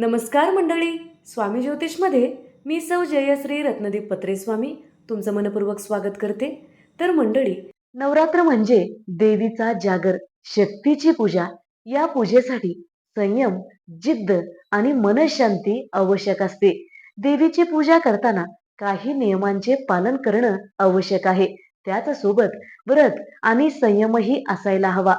नमस्कार मंडळी स्वामी ज्योतिषमध्ये मी सौ जयश्री रत्नदीप पत्रे स्वामी तुमचं मनपूर्वक स्वागत करते. तर मंडळी नवरात्र म्हणजे देवीचा जागर शक्तीची पूजा. या पूजेसाठी संयम जिद्द आणि मनशांती आवश्यक असते. देवीची पूजा करताना काही नियमांचे पालन करणं आवश्यक आहे. त्याच सोबत व्रत आणि संयमही असायला हवा.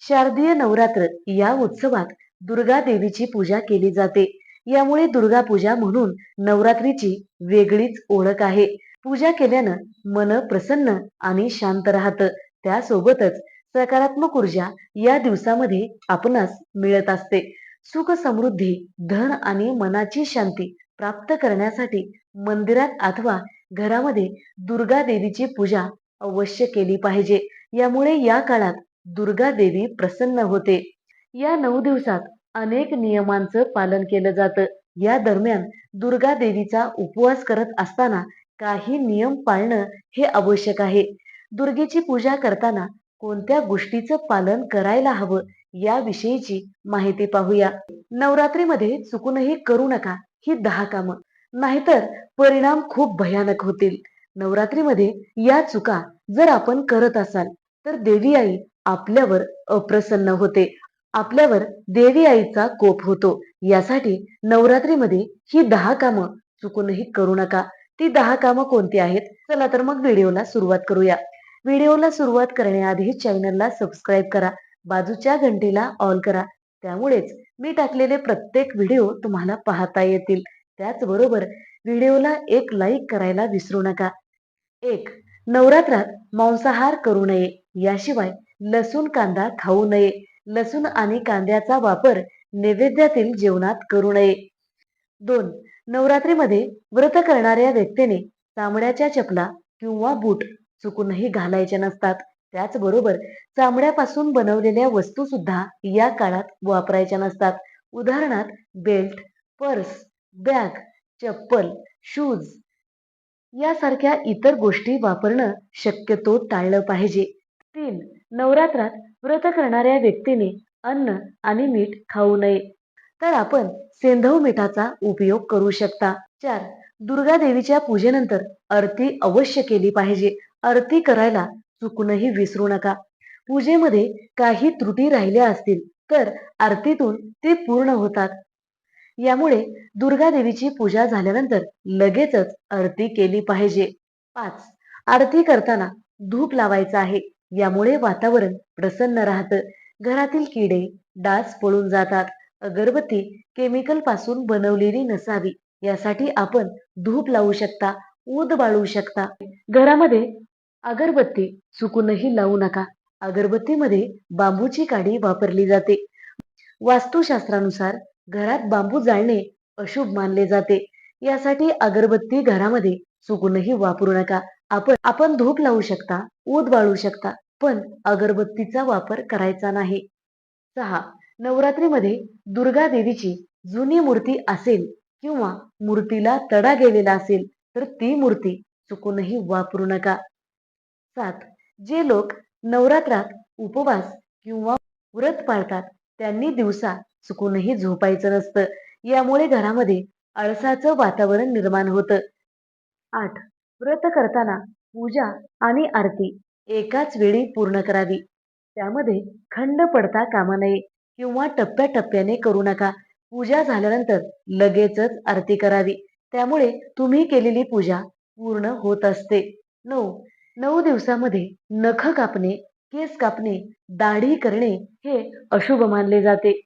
शारदीय नवरात्र या उत्सवात दुर्गा देवीची पूजा केली जाते. यामुळे दुर्गा पूजा म्हणून नवरात्रीची वेगळीच ओळख आहे. पूजा केल्यानं मन प्रसन्न आणि शांत राहतं. त्यासोबतच सकारात्मक ऊर्जा या दिवसामध्ये आपणास मिळत असते. सुख समृद्धी धन आणि मनाची शांती प्राप्त करण्यासाठी मंदिरात अथवा घरामध्ये दुर्गा देवीची पूजा अवश्य केली पाहिजे. यामुळे या काळात दुर्गा देवी प्रसन्न होते. या नऊ दिवसात अनेक नियमांचं पालन केलं जातं. या दरम्यान दुर्गा देवीचा उपवास करत असताना काही नियम पाळणं हे आवश्यक आहे. दुर्गेची पूजा करताना कोणत्या गोष्टीचं पालन करायला हवं याविषयीची माहिती पाहूया. नवरात्रीमध्ये चुकूनही करू नका ही दहा कामं. नाहीतर परिणाम खूप भयानक होतील. नवरात्रीमध्ये या चुका जर आपण करत असाल तर देवी आई आपल्यावर अप्रसन्न होते. आपल्यावर देवी आईचा कोप होतो. यासाठी नवरात्रीमध्ये ही दहा कामं चुकूनही करू नका. ती दहा कामं कोणती आहेत? चला तर मग व्हिडिओला सुरुवात करूया. व्हिडिओला सुरुवात करण्याआधी चॅनलला सबस्क्राईब करा. बाजूच्या घंटीला ऑल करा. त्यामुळेच मी टाकलेले प्रत्येक व्हिडिओ तुम्हाला पाहता येतील. त्याचबरोबर व्हिडिओला एक लाईक करायला विसरू नका. एक नवरात्रात मांसाहार करू नये. याशिवाय लसूण कांदा खाऊ नये. लसूण आणि कांद्याचा वापर नैवेद्यातील जेवणात करू नये. दोन नवरात्रीमध्ये व्रत करणाऱ्या व्यक्तीने चामड्याच्या चपला किंवा बूट चुकूनही घालायचे नसतात. त्याचबरोबर चामड्यापासून बनवलेल्या वस्तू सुद्धा या काळात वापरायच्या नसतात. उदाहरणार्थ बेल्ट पर्स बॅग चप्पल शूज यासारख्या इतर गोष्टी वापरणं शक्यतो टाळलं पाहिजे. तीन नवरात्रात व्रत करणाऱ्या व्यक्तीने अन्न आणि मीठ खाऊ नये. तर आपण सेंधव मिठाचा उपयोग करू शकता. चार. दुर्गा देवीच्या पूजेनंतर आरती अवश्य केली पाहिजे. आरती करायला चुकूनही विसरू नका. पूजेमध्ये काही त्रुटी राहिल्या असतील तर आरतीतून ते पूर्ण होतात. यामुळे दुर्गा देवीची पूजा झाल्यानंतर लगेचच आरती केली पाहिजे. पाच. आरती करताना धूप लावायचा आहे. यामुळे वातावरण प्रसन्न राहतं. घरातील किडे डास पळून जातात. अगरबत्ती केमिकलपासून बनवलेली नसावी. यासाठी आपण धूप लावू शकता ऊद बाळू शकता. घरामध्ये अगरबत्ती चुकूनही लावू नका. अगरबत्तीमध्ये बांबूची काडी वापरली जाते. वास्तुशास्त्रानुसार घरात बांबू जाळणे अशुभ मानले जाते. यासाठी अगरबत्ती घरामध्ये चुकूनही वापरू नका. आपण आपण धूप लावू शकता ऊद बाळू शकता पण अगरबत्तीचा वापर करायचा नाही. सहा नवरात्रीमध्ये दुर्गा देवीची जुनी मूर्ती असेल किंवा मूर्तीला तडा गेलेला असेल तर ती मूर्ती चुकूनही वापरू नका. सात जे लोक नवरात्रात उपवास किंवा व्रत पाळतात त्यांनी दिवसा चुकूनही झोपायचं नसतं. यामुळे घरामध्ये आळसाचं वातावरण निर्माण होतं. आठ व्रत करताना पूजा आणि आरती एकाच वेळी पूर्ण करावी. त्यामध्ये खंड पडता कामा नये किंवा टप्प्याटप्प्याने करू नका. पूजा झाल्यानंतर लगेचच आरती करावी. त्यामुळे तुम्ही केलेली पूजा पूर्ण होत असते. नऊ. नऊ दिवसामध्ये नख कापणे केस कापणे दाढी करणे हे अशुभ मानले जाते.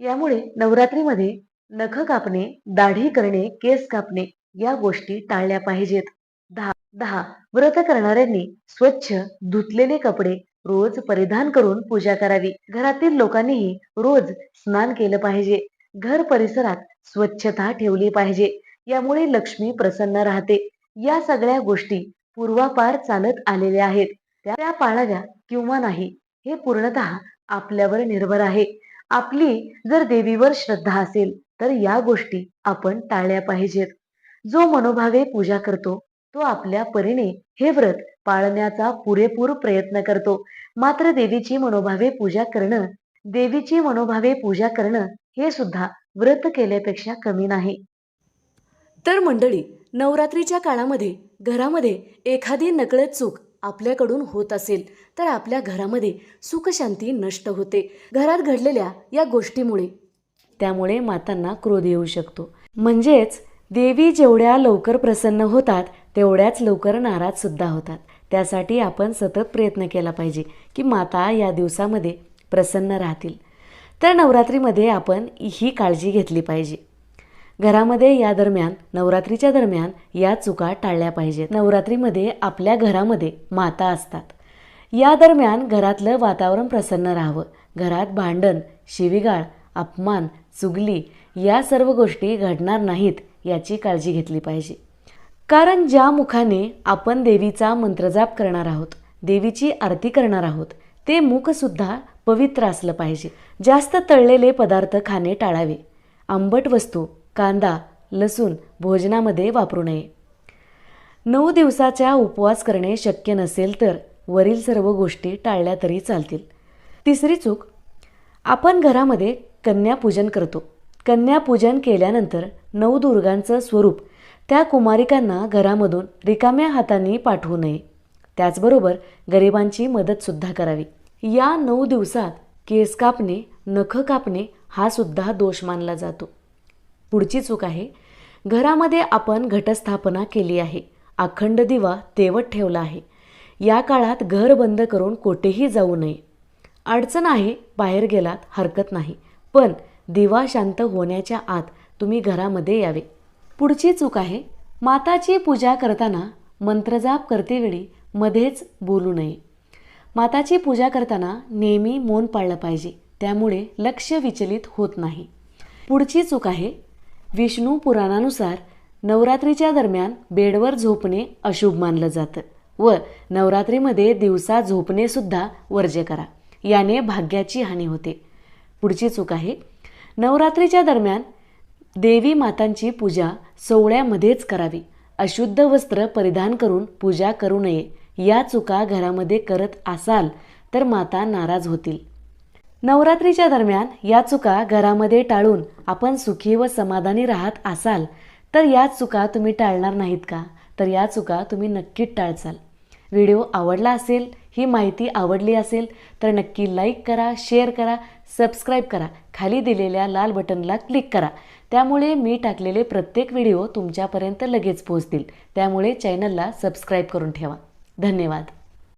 यामुळे नवरात्रीमध्ये नख कापणे दाढी करणे केस कापणे या गोष्टी टाळल्या पाहिजेत. दहा दहा व्रत करणाऱ्यांनी स्वच्छ धुतलेले कपडे रोज परिधान करून पूजा करावी. घरातील लोकांनीही रोज स्नान केलं पाहिजे. घर परिसरात स्वच्छता ठेवली पाहिजे. यामुळे लक्ष्मी प्रसन्न राहते. या सगळ्या गोष्टी पूर्वापार चालत आलेल्या आहेत. त्या पाळाव्या किंवा नाही हे पूर्णतः आपल्यावर निर्भर आहे. आपली जर देवीवर श्रद्धा असेल तर या गोष्टी आपण टाळल्या पाहिजेत. जो मनोभावे पूजा करतो तो आपल्या परीने हे व्रत पाळण्याचा पुरेपूर प्रयत्न करतो. मात्र देवीची मनोभावे पूजा करणं देवीची मनोभावे पूजा करणं हे सुद्धा व्रत केल्यापेक्षा कमी नाही. तर मंडळी नवरात्रीच्या काळामध्ये घरामध्ये एखादी नकळत चूक आपल्याकडून होत असेल तर आपल्या घरामध्ये सुखशांती नष्ट होते. घरात घडलेल्या या गोष्टीमुळे त्यामुळे मातांना क्रोध येऊ शकतो. म्हणजेच देवी जेवढ्या लवकर प्रसन्न होतात तेवढ्याच लवकर नाराज सुद्धा होतात. त्यासाठी आपण सतत प्रयत्न केला पाहिजे की माता या दिवसामध्ये प्रसन्न राहतील. तर नवरात्रीमध्ये आपण ही काळजी घेतली पाहिजे. घरामध्ये या दरम्यान नवरात्रीच्या दरम्यान या चुका टाळल्या पाहिजेत. नवरात्रीमध्ये आपल्या घरामध्ये माता असतात. या दरम्यान घरातलं वातावरण प्रसन्न राहावं. घरात भांडण शिवीगाळ अपमान चुगली या सर्व गोष्टी घडणार नाहीत. याची काळजी घेतली पाहिजे. कारण ज्या मुखाने आपण देवीचा मंत्रजाप करणार आहोत देवीची आरती करणार आहोत ते मुखसुद्धा पवित्र असलं पाहिजे. जास्त तळलेले पदार्थ खाणे टाळावे. आंबट वस्तू कांदा लसूण भोजनामध्ये वापरू नये. नऊ दिवसाच्या उपवास करणे शक्य नसेल तर वरील सर्व गोष्टी टाळल्या तरी चालतील. तिसरी चूक आपण घरामध्ये कन्यापूजन करतो. कन्यापूजन केल्यानंतर नवदुर्गांचं स्वरूप त्या कुमारिकांना घरामधून रिकाम्या हातांनी पाठवू नये. त्याचबरोबर गरिबांची मदतसुद्धा करावी. या नऊ दिवसात केस कापणे नख कापणे हा सुद्धा दोष मानला जातो. पुढची चूक आहे घरामध्ये आपण घटस्थापना केली आहे अखंड दिवा तेवत ठेवला आहे. या काळात घर बंद करून कोठेही जाऊ नये. अडचण आहे बाहेर गेलात हरकत नाही. पण दिवा शांत होण्याच्या आत तुम्ही घरामध्ये यावे. पुढची चूक आहे माताची पूजा करताना मंत्रजाप करतेवेळी मध्येच बोलू नये. माताची पूजा करताना नेहमी मौन पाळलं पाहिजे त्यामुळे लक्ष विचलित होत नाही. पुढची चूक आहे विष्णू पुराणानुसार नवरात्रीच्या दरम्यान बेडवर झोपणे अशुभ मानलं जातं व नवरात्रीमध्ये दिवसा झोपणेसुद्धा वर्ज्य करा याने भाग्याची हानी होते. पुढची चूक आहे नवरात्रीच्या दरम्यान देवी मातांची पूजा सोवळ्यामध्येच करावी. अशुद्ध वस्त्र परिधान करून पूजा करू नये. या चुका घरामध्ये करत असाल तर माता नाराज होतील. नवरात्रीच्या दरम्यान या चुका घरामध्ये टाळून आपण सुखी व समाधानी राहत असाल तर या चुका तुम्ही टाळणार नाहीत का? तर या चुका तुम्ही नक्कीच टाळचाल व्हिडिओ आवडला असेल ही माहिती आवडली असेल तर नक्की लाईक करा शेअर करा सबस्क्राईब करा. खाली दिलेल्या लाल बटनला क्लिक करा. त्यामुळे मी टाकलेले प्रत्येक व्हिडिओ तुमच्यापर्यंत लगेच पोहोचतील. त्यामुळे चॅनलला सबस्क्राईब करून ठेवा. धन्यवाद.